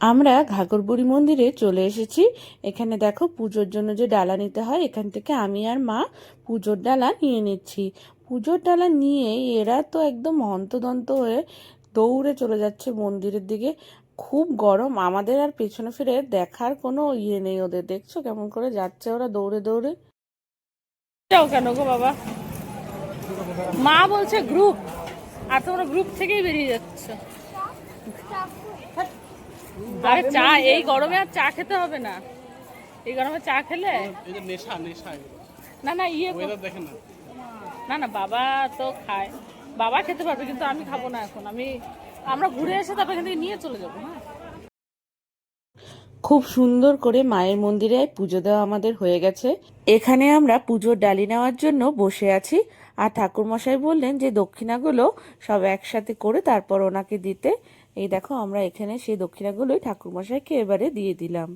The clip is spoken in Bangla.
আমরা ঘাগরবুড়ি মন্দিরে চলে এসেছি। এখানে দেখো পুজোর জন্য যে ডালা নিতে হয় এখান থেকে আমি আর মা পুজোর ডালা নিয়ে নিচ্ছি। পুজোর ডালা নিয়ে এরা তো একদম হন্তদন্ত হয়ে দৌড়ে চলে যাচ্ছে মন্দিরের দিকে। খুব গরম আমাদের আর পেছনে ফিরে দেখার কোনো ইয়ে নেই ওদের। দেখছ কেমন করে যাচ্ছে ওরা দৌড়ে দৌড়ে? যাও কেন গো বাবা? মা বলছে গ্রুপ আর তোমরা গ্রুপ থেকেই বেরিয়ে যাচ্ছে। আরে চা এই গরমে আর চা খেতে হবে না। এই গরমে চা খেলে? নেশা নেশা না না ইয়ে দেখেন না। না না বাবা তো খায়। বাবা খেতে পারবে কিন্তু আমি খাব না এখন। আমি আমরা ঘুরে এসে তারপর এখান থেকে নিয়ে চলে যাব হ্যাঁ? খুব সুন্দর করে মায়ের মন্দিরে পুজো দেওয়া আমাদের হয়ে গেছে। এখানে আমরা পুজোর ডালি নেওয়ার জন্য বসে আছি। আর ঠাকুরমশাই বললেন যে দক্ষিণাগুলো সব একসাথে করে তারপর ওনাকে দিতে। এই দেখো, আমরা এখানে সেই দক্ষিণাগুলোই ঠাকুরমশাইকে এবারে দিয়ে দিলাম।